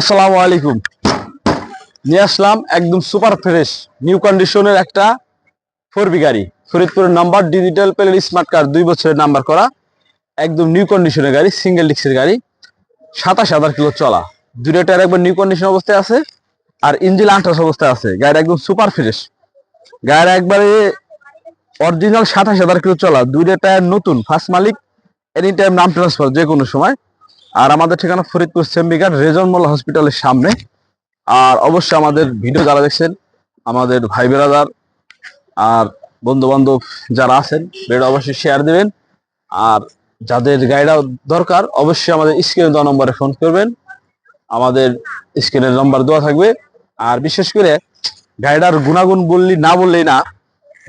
আসসালামু আলাইকুম। নিয়ে আসলাম একদম সুপার ফ্রেশ নিউ কন্ডিশনের একটা ফোর বি গাড়ি। ফরিদপুরের number digital plate smart card দুই বছরের নাম্বার করা একদম নিউ কন্ডিশনের গাড়ি সিঙ্গেল ডিক্সের গাড়ি। সাতাশ হাজার কিলো চলা। দুটো টায়ার একবার নিউ কন্ডিশন অবস্থায় আছে আর ইঞ্জিন আঠাশ অবস্থায় আছে। গাড়ি একদম সুপার ফ্রেশ গাড়ি একবারে অরিজিনাল সাতাশ হাজার কিলো চলা। দুইটা টায়ার নতুন ফার্স্ট মালিক এনি টাইম নাম ট্রান্সফার যে কোনো সময়। আর আমাদের ঠিকানা ফরিদপুর সেম্বিঘাট রেজন মোল্লা হসপিটালের সামনে। আর অবশ্যই আমাদের ভিডিও যারা দেখছেন, আমাদের ভাই বেরাদার আর বন্ধু বান্ধব যারা আছেন ভিডিও অবশ্যই শেয়ার দিবেন। আর যাদের গাড়িটা দরকার, অবশ্যই আমাদের স্ক্রিনে দেওয়া নম্বরে ফোন করবেন। আমাদের স্ক্রিনের নম্বর দেওয়া থাকবে। আর বিশেষ করে গাইডার গুণাগুণ বললি না বললেই না,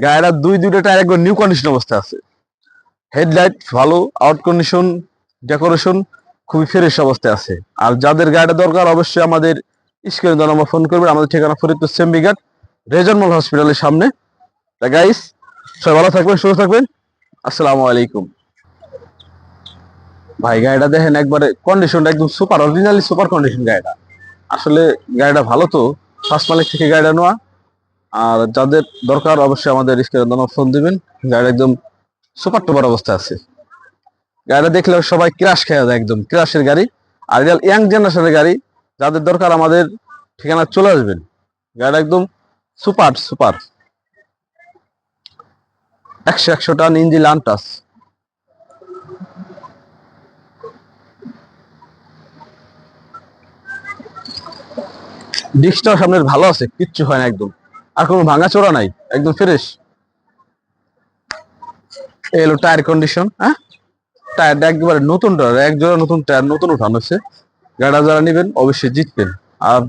গাড়িটার দুই, দুইটা টায়ার একবার নিউ কন্ডিশন অবস্থায় আছে। হেডলাইট ভালো আউট কন্ডিশন ডেকোরেশন খুবই ফ্রেশ অবস্থায় আছে। আর যাদের গাড়িটা দরকার, অবশ্যই আমাদের স্ক্রিনে নম্বর ফোন করবেন। আমাদের ঠিকানা ফরিদপুর সেম্বিঘাট রেজনমল হসপিটালের সামনে। গাইস সবাই ভালো থাকবেন, সুস্থ থাকবেন। আসসালামু আলাইকুম। ভাই, গাড়িটা দেখেন একবারে কন্ডিশনটা একদম সুপার অরিজিনালি সুপার কন্ডিশন গাড়িটা। আসলে গাড়িটা ভালো তো ফার্স্ট মালিক থেকে গাড়িটা নেওয়া। আর যাদের দরকার, অবশ্যই আমাদের স্ক্রিনে দেওয়া ফোন দিবেন। গাড়িটা একদম সুপার টুপার অবস্থায় আছে। গাড়িটা দেখলে সবাই ক্রাশ খেয়ে যায় একদম ক্রাশের গাড়ি। আর রিয়াল ইয়াং জেনারেশনের গাড়ি, যাদের দরকার আমাদের ঠিকানা চলে আসবেন গাড়িটা একদম সুপার সুপার একশো একশো টান ইঞ্জিন আনটাস ডিস্কটাও সামনের ভালো আছে, কিচ্ছু হয় না একদম। আর কোনো ভাঙা চোরা নাই, একদম ফ্রেশ এলো টায়ার কন্ডিশন হ্যাঁ? টায়ারটা একেবারে নতুন টায়ার এক জোড়া নতুন টায়ার নতুন উঠানো হচ্ছে গাড়া যারা নেবেন অবশ্যই জিতবেন। আর